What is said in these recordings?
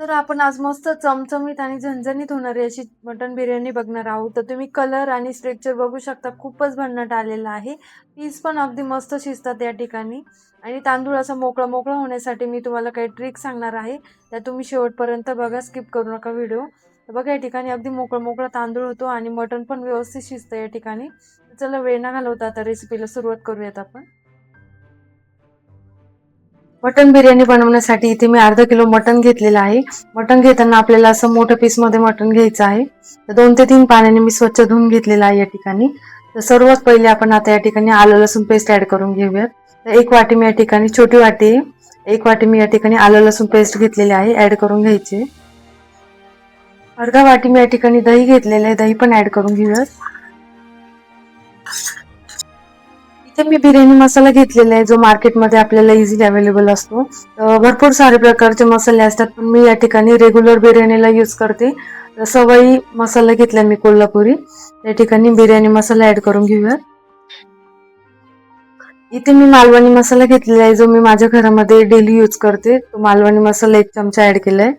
तर आपण आज मस्त चमचमीत आणि झणझणीत होणारी अशी मटन बिर्याणी बघणार आहोत. तर तुम्ही कलर आणि स्ट्रक्चर बघू शकता. खूपच भन्नाट आलेला आहे. पीस पण अगदी मस्त शिजतात या ठिकाणी. आणि तांदूळ असा मोकळा मोकळा होण्यासाठी मी तुम्हाला काही ट्रिक सांगणार आहे. त्या तुम्ही शेवटपर्यंत बघा स्किप करू नका व्हिडिओ तर बघा या ठिकाणी अगदी मोकळा मोकळा तांदूळ होतो आणि मटण पण व्यवस्थित शिजतं या ठिकाणी. चला वेळ न घालवता आता रेसिपीला सुरुवात करूयात आपण. मटन बिर्याणी बनवण्यासाठी इथे मी अर्धा किलो मटन घेतलेलं आहे. मटन घेताना आपल्याला असं मोठं पीसमध्ये मटन घ्यायचं आहे. तर दोन ते तीन पाण्याने मी स्वच्छ धुवून घेतलेलं आहे या ठिकाणी. तर सर्वात पहिले आपण आता या ठिकाणी आलं लसूण पेस्ट ऍड करून घेऊयात. तर एक वाटी मी या ठिकाणी छोटी वाटी एक वाटी मी या ठिकाणी आलं लसूण पेस्ट घेतलेली आहे ऍड करून घ्यायची. अर्धा वाटी मी या ठिकाणी दही घेतलेलं आहे दही पण ऍड करून घेऊयात. इथे मी बिर्याणी मसाला घेतलेला आहे जो मार्केटमध्ये आपल्याला इझिली अवेलेबल असतो. भरपूर सारे प्रकारचे मसाले असतात पण मी या ठिकाणी रेग्युलर बिर्याणीला यूज करते. सवाई सवयी मसाला घेतला मी कोल्हापुरी. या ठिकाणी बिर्याणी मसाला ऍड करून घेऊया. इथे मी मालवणी मसाला घेतलेला आहे जो मी माझ्या घरामध्ये डेली यूज करते. तो मालवणी मसाला एक चमचा ऍड केलाय.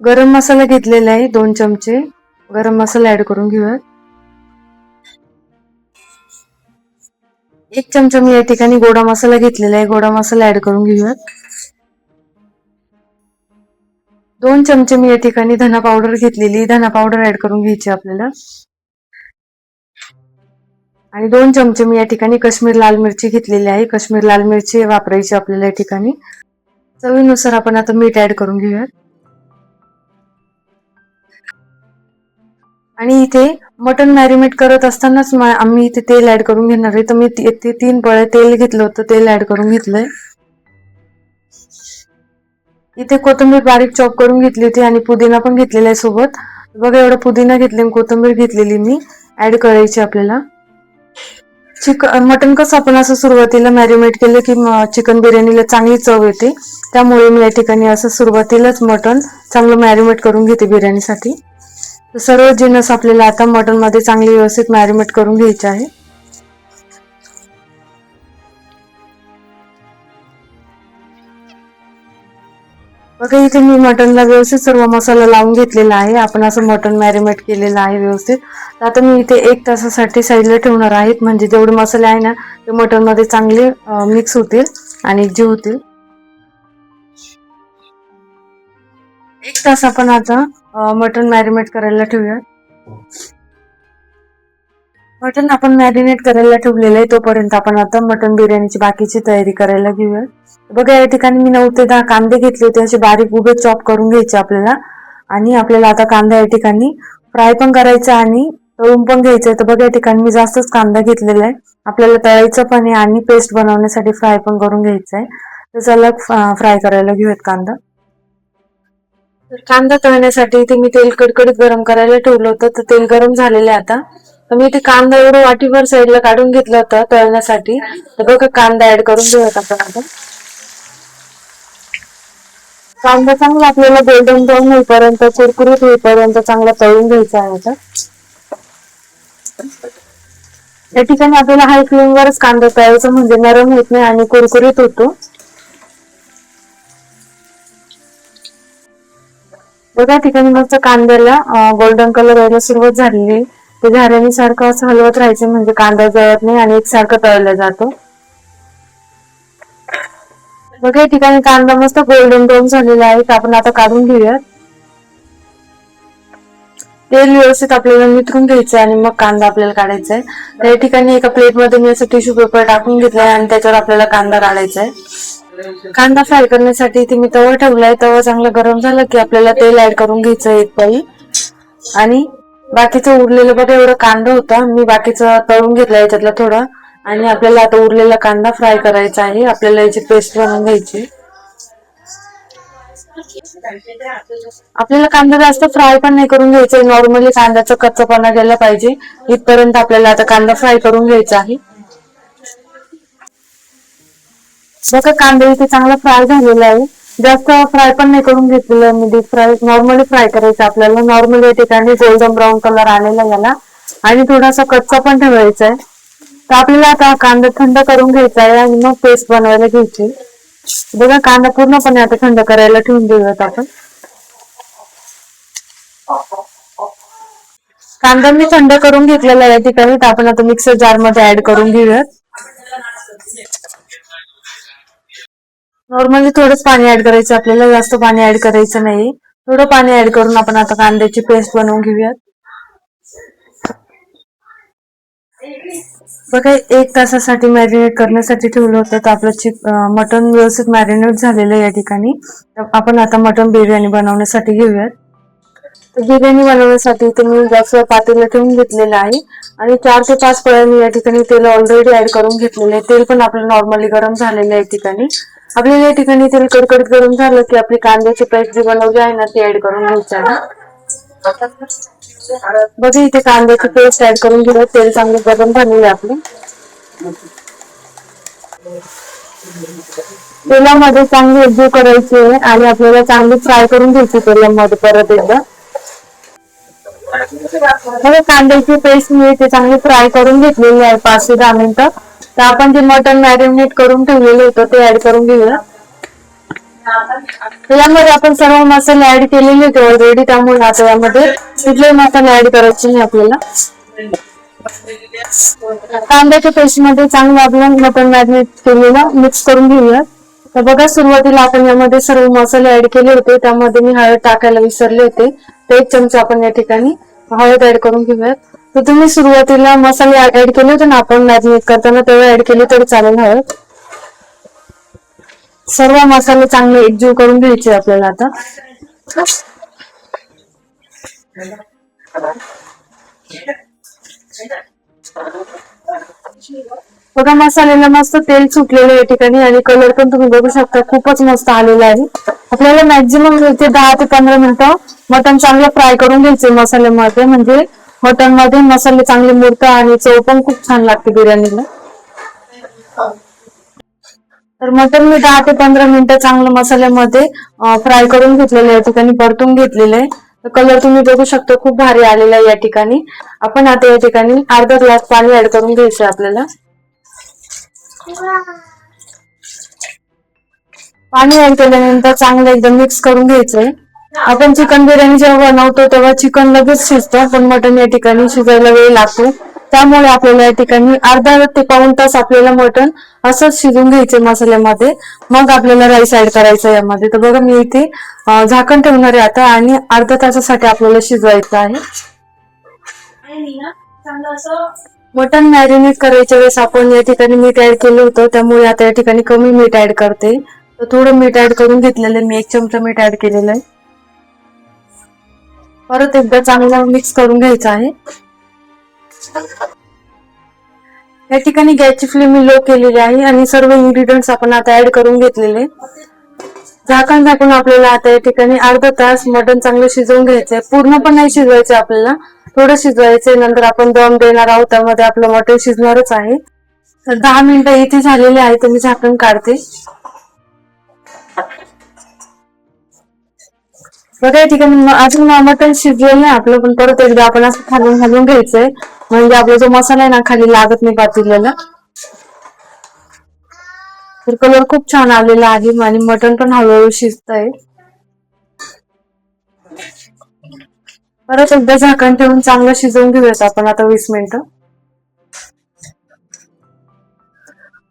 गरम मसाला घेतलेला आहे दोन चमचे. गरम मसाला ऍड करून घेऊयात. एक चमचा मी या ठिकाणी गोडा मसाला घेतलेला आहे. गोडा मसाला ऍड करून घेऊयात. दोन चमचे मी या ठिकाणी धना पावडर घेतलेली. धना पावडर ऍड करून घ्यायची आपल्याला. आणि दोन चमचे मी या ठिकाणी काश्मीर लाल मिरची घेतलेली आहे. काश्मीर लाल मिरची वापरायची आपल्याला या ठिकाणी. चवीनुसार आपण आता मीठ ऍड करून घेऊयात. आणि इथे मटन मॅरिनेट करत असतानाच आम्ही इथे तेल ऍड करून घेणार आहे. तर मी ते इथे तीन पळे तेल घेतलं होतं. तेल ऍड करून घेतलंय. इथे कोथिंबीर बारीक चॉप करून घेतली होती आणि पुदिना पण घेतलेला आहे सोबत. बघा एवढं पुदिना घेतले आणि कोथिंबीर घेतलेली मी ऍड करायची आपल्याला. चिकन मटन कसं आपण असं सुरुवातीला मॅरिनेट केलं की चिकन बिर्याणीला चांगली चव येते. त्यामुळे मी या ठिकाणी असं सुरुवातीलाच मटन चांगलं मॅरिनेट करून घेते बिर्याणीसाठी. तर सर्व जिन्नस आपल्याला आता मटनमध्ये चांगली व्यवस्थित मॅरिनेट करून घ्यायचे आहे. बघा इथे मी मटनला व्यवस्थित सर्व मसाला लावून घेतलेला आहे. आपण असं मटन मॅरिनेट केलेलं आहे व्यवस्थित. तर आता मी इथे एक तासासाठी साईडला ठेवणार आहेत. म्हणजे जेवढे मसाले आहे ना ते मटनमध्ये चांगले मिक्स होतील आणि जीव होतील. एक तास आपण आता मटन मॅरिनेट करायला ठेवूया मटन आपण मॅरिनेट करायला ठेवलेलं आहे तोपर्यंत आपण आता मटन बिर्याणीची बाकीची तयारी करायला घेऊया बघा या ठिकाणी मी नऊ ते दहा कांदे घेतले होते. असे बारीक उभे चॉप करून घ्यायचे आपल्याला. आणि आपल्याला आता कांदा या ठिकाणी फ्राय पण करायचा आणि तळून पण घ्यायचं आहे. तर बघा या ठिकाणी मी जास्तच कांदा घेतलेला आहे. आपल्याला तळायचं पण आहे आणि पेस्ट बनवण्यासाठी फ्राय पण करून घ्यायचं आहे. तर चला फ्राय करायला घेऊयात कांदा. तर कांदा तळण्यासाठी इथे मी तेल कडकडीत गरम करायला ठेवलं होतं. तर तेल गरम झालेलं आहे आता. तर मी इथे कांदा एवढं वाटीभर साईडला काढून घेतलं होतं तळण्यासाठी. तर बघा कांदा ऍड करून घेऊयात आपण आता. कांदा चांगला आपल्याला गोल्डन ब्राऊन होईपर्यंत कुरकुरीत होईपर्यंत चांगला तळून घ्यायचा आहे आता. या ठिकाणी आपल्याला हाय फ्लेमवरच कांदा तळायचा म्हणजे नरम होत नाही आणि कुरकुरीत होतो. बघा ठिकाणी मस्त कांद्याला गोल्डन कलर यायला सुरुवात झालेली. ते झाल्याने सारखं असं हलवत राहायचं म्हणजे कांदा जळत नाही आणि एकसारखं तळला जातो. बघा या ठिकाणी कांदा मस्त गोल्डन ब्राऊन झालेला आहे. आपण आता काढून घेऊयात. तेल व्यवस्थित आपल्याला मिथरून घ्यायचं आणि मग कांदा आपल्याला काढायचा आहे. तर या ठिकाणी एका प्लेटमध्ये मी असं टिश्यू पेपर टाकून घेतलाय आणि त्याच्यावर आपल्याला कांदा काढायचा आहे. कांदा फ्राय करण्यासाठी इथे मी तवा ठेवलाय. तवा चांगला गरम झाला की आपल्याला तेल ऍड करून घ्यायचं आहे एक पाई आणि बाकीचं उरलेलं बघा एवढं कांदा होता. मी बाकीचं तळून घेतला याच्यातला थोडा. आणि आपल्याला आता उरलेला कांदा फ्राय करायचा आहे. आपल्याला याची पेस्ट बनवून घ्यायची. आपल्याला कांदा जास्त फ्राय पण नाही करून घ्यायचा नॉर्मली कांद्याचा कच्चापणा गेला पाहिजे. इथपर्यंत आपल्याला आता कांदा फ्राय करून घ्यायचा आहे. बघा कांदा इथे चांगला फ्राय झालेला आहे. जास्त फ्राय पण नाही करून घेतलेलं मी डीप फ्राय नॉर्मली फ्राय करायचं आपल्याला. नॉर्मली या ठिकाणी गोल्डन ब्राऊन कलर आलेला याला. आणि थोडासा कच्चा पण ठेवायचा आहे. तर आपल्याला आता कांदा थंड करून घ्यायचा आहे आणि मग पेस्ट बनवायला घ्यायची. बघा कांदा पूर्णपणे आता थंड करायला ठेवून देऊयात आपण. कांदा मी थंड करून घेतलेला आहे या ठिकाणी. तर आपण आता मिक्सर जारमध्ये ऍड करून घेऊयात. नॉर्मली थोडंच पाणी ऍड करायचं आपल्याला जास्त पाणी ऍड करायचं नाही. थोडं पाणी ऍड करून आपण आता कांद्याची पेस्ट बनवून घेऊयात. बघा एक तासासाठी मॅरिनेट करण्यासाठी ठेवलं होतं तर आपलं चिक मटन व्यवस्थित मॅरिनेट झालेलं आहे या ठिकाणी. तर आपण आता मटन बिर्याणी बनवण्यासाठी घेऊयात. तर बिर्याणी बनवण्यासाठी इथे मी गॅसवर पातेलं ठेवून घेतलेलं आहे. आणि चार ते पाच पळ्या मी या ठिकाणी तेल ऑलरेडी ऍड करून घेतलेलं आहे. तेल पण आपलं नॉर्मली गरम झालेलं आहे या ठिकाणी. आपल्याला या ठिकाणी तेल कडकडीत गरम झालं की आपली कांद्याची पेस्ट जी बनवली आहे ना ती ऍड करून घ्यायची आहे बघा इथे कांद्याची पेस्ट ऍड करून घेऊ तेल चांगलं गरम झालेलं आहे तेलामध्ये चांगली एकजीव करायची आहे आणि आपल्याला चांगली फ्राय करून घ्यायची तेलामध्ये परत एकदा. कांद्याची पेस्ट मी इथे चांगली फ्राय करून घेतलेली आहे पाच ते दहा मिनिटं. तर आपण जे मटन मॅरिनेट करून ठेवलेलं होतं ते ऍड करून घेऊया. यामध्ये आपण सर्व मसाले ऍड केलेले होते ऑलरेडी त्यामुळे आता यामध्ये कुठले मसाले ऍड करायचे नाही आपल्याला. कांद्याच्या पेस्टमध्ये चांगलं आपलं मटन मॅरिनेट केलेलं मिक्स करून घेऊया. तर बघा सुरुवातीला आपण यामध्ये सर्व मसाले ऍड केले होते त्यामध्ये मी हळद टाकायला विसरले होते. तर एक चमचा आपण या ठिकाणी हळद ऍड करून घेऊयात. तर तुम्ही सुरुवातीला मसाले ऍड केले होते ना आपण मॅरिनेट करताना तेव्हा ऍड केले तरी चालेल हवं सर्व मसाले चांगले एकजीव करून घ्यायचे आपल्याला आता. बघा मसाल्याला मस्त तेल सुटलेलं या ठिकाणी आणि कलर पण तुम्ही बघू शकता खूपच मस्त आलेला आहे. आपल्याला मॅक्झिमम इथे दहा ते पंधरा मिनिटं मटन चांगलं फ्राय करून घ्यायचे मसाल्यामध्ये म्हणजे मटनमध्ये मसाले चांगले मुरतात आणि चव पण खूप छान लागते बिर्याणीला. तर मटन मी दहा ते पंधरा मिनिटं चांगलं मसाल्यामध्ये फ्राय करून घेतलेलं आहे. या ठिकाणी परतून घेतलेलं आहे. तर कलर तुम्ही बघू शकता खूप भारी आलेला आहे या ठिकाणी. आपण आता या ठिकाणी अर्धा ग्लास पाणी ऍड करून घ्यायचं आपल्याला. पाणी ऍड केल्यानंतर चांगलं एकदम मिक्स करून घ्यायचंय आपण चिकन बिर्याणी जेव्हा बनवतो तेव्हा चिकन लगेच शिजतं. पण मटन या ठिकाणी शिजायला वेळ लागतो. त्यामुळे आपल्याला या ठिकाणी अर्धा ते पाऊन तास आपल्याला मटन असंच शिजून घ्यायचं मसाल्यामध्ये. मग आपल्याला राईस ऍड करायचं यामध्ये. तर बघा मी इथे झाकण ठेवणार आहे आता आणि अर्धा तासासाठी आपल्याला शिजवायचं आहे. मटन मॅरिनेट करायच्या वेळेस आपण या ठिकाणी मीठ ऍड केलं होतं. त्यामुळे आता या ठिकाणी कमी मीठ ऍड करते. तर थोडं मीठ ऍड करून घेतलेलं मी एक चमचा मीठ ऍड केलेलं आहे. परत एकदा चांगलं मिक्स करून घ्यायचं आहे. या ठिकाणी गॅसची फ्लेम मी लो केलेली आहे आणि सर्व इन्ग्रेडियंट्स आपण आता ऍड करून घेतलेले. झाकण झाकून आपल्याला आता या ठिकाणी अर्धा तास मटण चांगलं शिजवून घ्यायचंय. पूर्ण पण नाही शिजवायचं आपल्याला. थोडं शिजवायचंय नंतर आपण दम देणार आहोत त्यामध्ये आपलं मटण शिजणारच आहे. तर दहा मिनिटं इथे झालेले आहे तर मी झाकण काढते. बघा या ठिकाणी अजून मटण शिजलेलं नाही आपलं पण परत एकदा आपण असं खालून घालून घ्यायचंय. म्हणजे आपला जो मसाला आहे ना खाली लागत नाही पातेल्याला. तर कलर खूप छान आलेला आहे आणि मटण पण हळूहळू शिजत आहे परत एकदा झाकण ठेवून चांगलं शिजवून घेऊयात आपण आता वीस मिनिटं.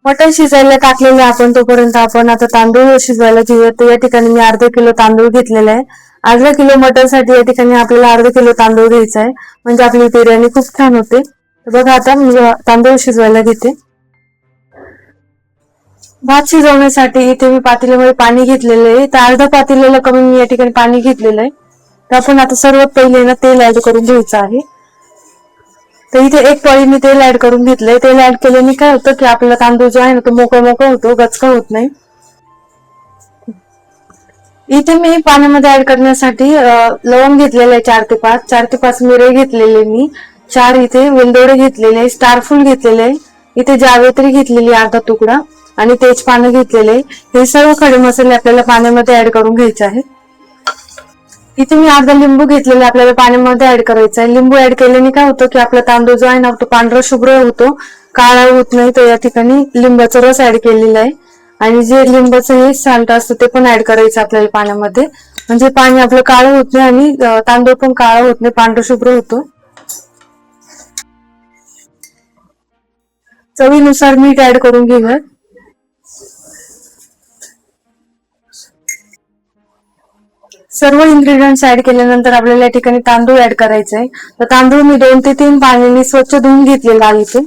मटण शिजायला टाकलेले आपण तोपर्यंत आपण आता तांदूळ शिजवायला घेऊयात या ठिकाणी मी अर्धा किलो तांदूळ घेतलेला आहे. अर्धा किलो मटणसाठी या ठिकाणी आपल्याला अर्धा किलो तांदूळ घ्यायचा आहे. म्हणजे आपली बिर्याणी खूप छान होते. बघा आता मी तांदूळ शिजवायला घेते. भात शिजवण्यासाठी इथे मी पातेल्यामध्ये पाणी घेतलेलं आहे. तर अर्धा पातेल्याला कमी मी या ठिकाणी पाणी घेतलेलं आहे. तर आपण आता सर्वात पहिले ना तेल ऍड करून घ्यायचं आहे. तर इथे एक पळी मी तेल ऍड करून घेतलंय. तेल ऍड केल्याने काय होतं की आपला तांदूळ जो आहे ना तो मोकळा मोकळा होतो. गचका होत नाही. इथे मी पाण्यामध्ये ऍड करण्यासाठी लवंग घेतलेले आहे चार ते पाच. चार ते पाच मिरे घेतलेले मी. चार इथे वेलदोडे घेतलेले स्टारफुल घेतलेले आहे. इथे जावेत्री घेतलेली आहे अर्धा तुकडा आणि तेजपानं घेतलेले हे सर्व खडे मसाले आपल्याला पाण्यामध्ये ऍड करून घ्यायचे आहे इथे मी अर्धा लिंबू घेतलेला आपल्याला पाण्यामध्ये ऍड करायचा आहे. लिंबू ऍड केल्याने काय होतं की आपला तांदूळ जो आहे ना तो पांढरा शुभ्र होतो. काळा होत नाही तर या ठिकाणी लिंबाचा रस ऍड केलेला आहे. आणि जे लिंबाचं हे साल्ट असतं ते पण ऍड करायचं आपल्याला पाण्यामध्ये. म्हणजे पाणी आपलं काळं होत नाही आणि तांदूळ पण काळं होत नाही पांढरशुभ्र होतो. चवीनुसार मीठ ऍड करून घेऊयात सर्व इन्ग्रेडियंट्स ऍड केल्यानंतर आपल्याला या ठिकाणी तांदूळ ऍड करायचे आहे तर तांदूळ मी दोन ते तीन पाण्याने स्वच्छ धुवून घेतलेला आहे इथे.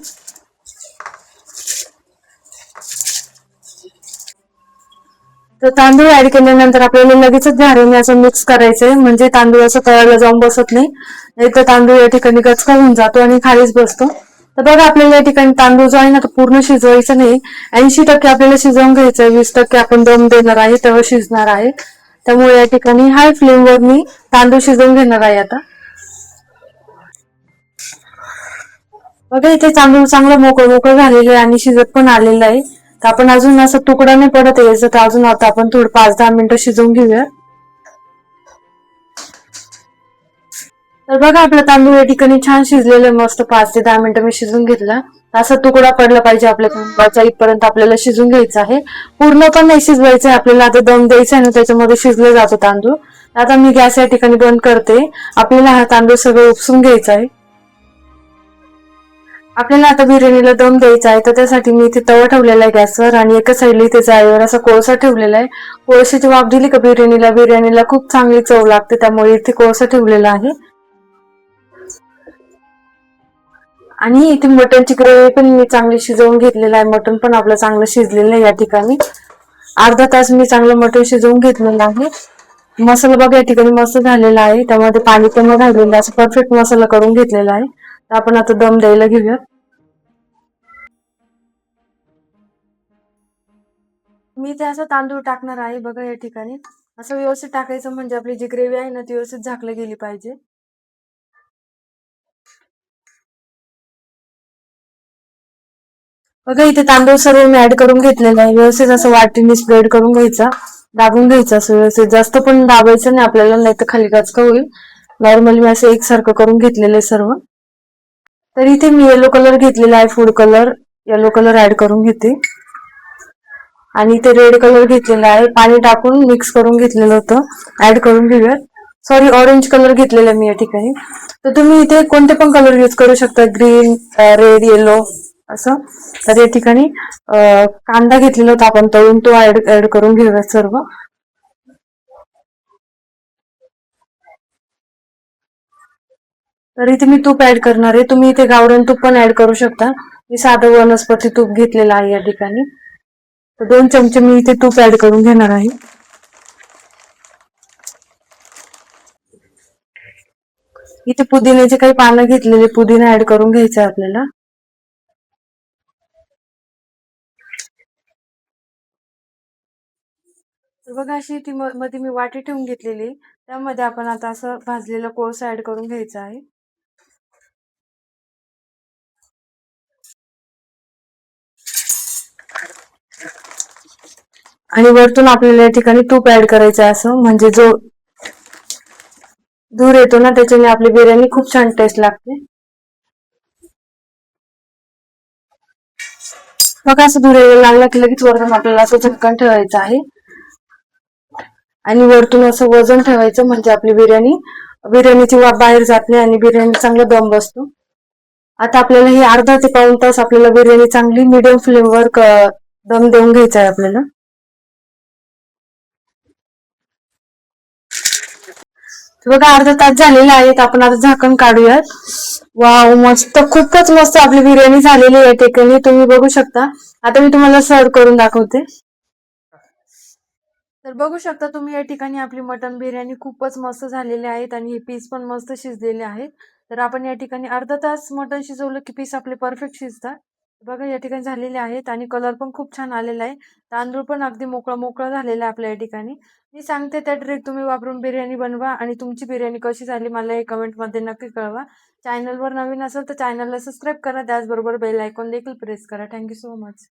तर तांदूळ ऍड केल्यानंतर आपल्याला लगेचच झाऱ्याने असं मिक्स करायचंय. म्हणजे तांदूळ असं तळायला जाऊन बसत नाही. नाही तर तांदूळ या ठिकाणी गचका होऊन जातो आणि खालीच बसतो. तर बघा आपल्याला या ठिकाणी तांदूळ जो आहे ना तो पूर्ण शिजवायचा नाही. ऐंशी टक्के आपल्याला शिजवून घ्यायचंय वीस टक्के आपण दम देणार आहे तेव्हा शिजणार आहे. त्यामुळे या ठिकाणी हाय फ्लेमवर मी तांदूळ शिजवून घेणार आहे आता. बघा इथे तांदूळ चांगलं मोकळं मोकळं झालेलं आहे आणि शिजत पण आलेलं आहे. तर आपण अजून असं तुकडा नाही पडत यायचं तर अजून आता आपण थोडं पाच दहा मिनिटं शिजवून घेऊया. तर बघा आपला तांदूळ या ठिकाणी छान शिजलेलं मस्त पाच ते दहा मिनिटं मी शिजून घेतला. असा तुकडा पडला पाहिजे आपल्या तांदळाचा इथपर्यंत आपल्याला शिजून घ्यायचा आहे. पूर्ण पण नाही शिजवायचं आहे आपल्याला आता दम द्यायचा आहे ना त्याच्यामध्ये शिजलं जातो तांदूळ. आता मी गॅस या ठिकाणी बंद करते. आपल्याला हा तांदूळ सगळं उपसून घ्यायचा आहे. आपल्याला आता बिर्याणीला दम द्यायचा आहे तर त्यासाठी मी इथे तवा ठेवलेला आहे गॅसवर आणि एका साईडला इथे जाळीवर असा कोळसा ठेवलेला आहे. कोळशाची वाफ दिली का बिर्याणीला? बिर्याणीला खूप चांगली चव लागते त्यामुळे इथे कोळसा ठेवलेला आहे. आणि इथे मटनची ग्रेव्ही पण मी चांगली शिजवून घेतलेलं आहे. मटन पण आपलं चांगलं शिजलेलं आहे या ठिकाणी. अर्धा तास मी चांगलं मटन शिजवून घेतलेलं आहे. मसाला बघा या ठिकाणी मस्त झालेला आहे. त्यामध्ये पाणी पण राहिलेलं आहे असं परफेक्ट मसाला करून घेतलेला आहे. आपण आता दम द्यायला घेऊया मी ते असं तांदूळ टाकणार आहे बघा या ठिकाणी. असं व्यवस्थित टाकायचं म्हणजे आपली जी ग्रेव्ही आहे ना ती व्यवस्थित झाकली गेली पाहिजे. बघा इथे तांदूळ सर्व मी ऍड करून घेतलेला आहे. व्यवस्थित असं वाटीने स्प्रेड करून घ्यायचा. दाबून घ्यायचा असं व्यवस्थित. जास्त पण दाबायचं नाही आपल्याला नाही तर खाली गचका होईल. नॉर्मली मी असं एकसारखं करून घेतलेलं आहे सर्व. तर इथे मी येलो कलर घेतलेला आहे food colour yellow colour add करून घेते. आणि इथे रेड कलर घेतलेला आहे. पाणी टाकून मिक्स करून घेतलेलं होतं. ऍड करून घेऊयात. सॉरी ऑरेंज कलर घेतलेला आहे मी या ठिकाणी. तर तुम्ही इथे कोणते पण कलर यूज करू शकता. ग्रीन रेड येलो असं. तर या ठिकाणी कांदा घेतलेला होता आपण तळून तो ऍड ऍड करून घेऊयात सर्व. तर इथे मी तूप ऍड करणार आहे. तुम्ही इथे गावरण तूप पण ऍड करू शकता. मी साधं वनस्पती तूप घेतलेलं आहे या ठिकाणी. तर दोन चमचे मी इथे तूप ऍड करून घेणार आहे. इथे पुदिन्याचे काही पानं घेतलेले पुदिना ऍड करून घ्यायचं आहे आपल्याला. तर बघा अशी ती म- मध्ये मी वाटी ठेवून घेतलेली त्यामध्ये आपण आता असं भाजलेलं कोळसा ऍड करून घ्यायचा आहे. आणि वरतून आपल्याला या ठिकाणी तूप ऍड करायचं आहे असं. म्हणजे जो धूर येतो ना त्याच्याने आपली बिर्याणी खूप छान टेस्ट लागते. बघा असं धूर यायला लागला की लगेच वरतून आपल्याला असं झटकन ठेवायचं आहे. आणि वरतून असं वजन ठेवायचं म्हणजे आपली बिर्याणी बिर्याणीची वाफ बाहेर जात नाही आणि बिर्याणी चांगला दम बसतो. आता आपल्याला ही अर्धा ते पाऊण तास आपल्याला बिर्याणी चांगली मिडियम फ्लेमवर दम देऊन घ्यायचा आहे आपल्याला. बघा अर्धा तास झालेला आहे. आपण आता झाकण काढूयात. वाव मस्त. खूपच मस्त आपली बिर्याणी झालेली आहे ठिकाणी तुम्ही बघू शकता. आता मी तुम्हाला सर्व करून दाखवते. तर बघू शकता तुम्ही या ठिकाणी आपली मटन बिर्याणी खूपच मस्त झालेली आहेत आणि हे पीस पण मस्त शिजलेले आहेत. तर आपण या ठिकाणी अर्धा तास मटन शिजवलं की पीस आपले परफेक्ट शिजतात. बघा या ठिकाणी झालेले आहेत आणि कलर पण खूप छान आलेला आहे. तांदूळ पण अगदी मोकळा मोकळा झालेला आहे आपल्या या ठिकाणी. मी सांगते त्या ट्रिक तुम्ही वापरून बिर्याणी बनवा आणि तुमची बिर्याणी कशी झाली मला हे कमेंटमध्ये नक्की कळवा. चॅनलवर नवीन असेल तर चॅनलला सबस्क्राईब करा. त्याचबरोबर बेल आयकॉन देखील प्रेस करा. Thank you so much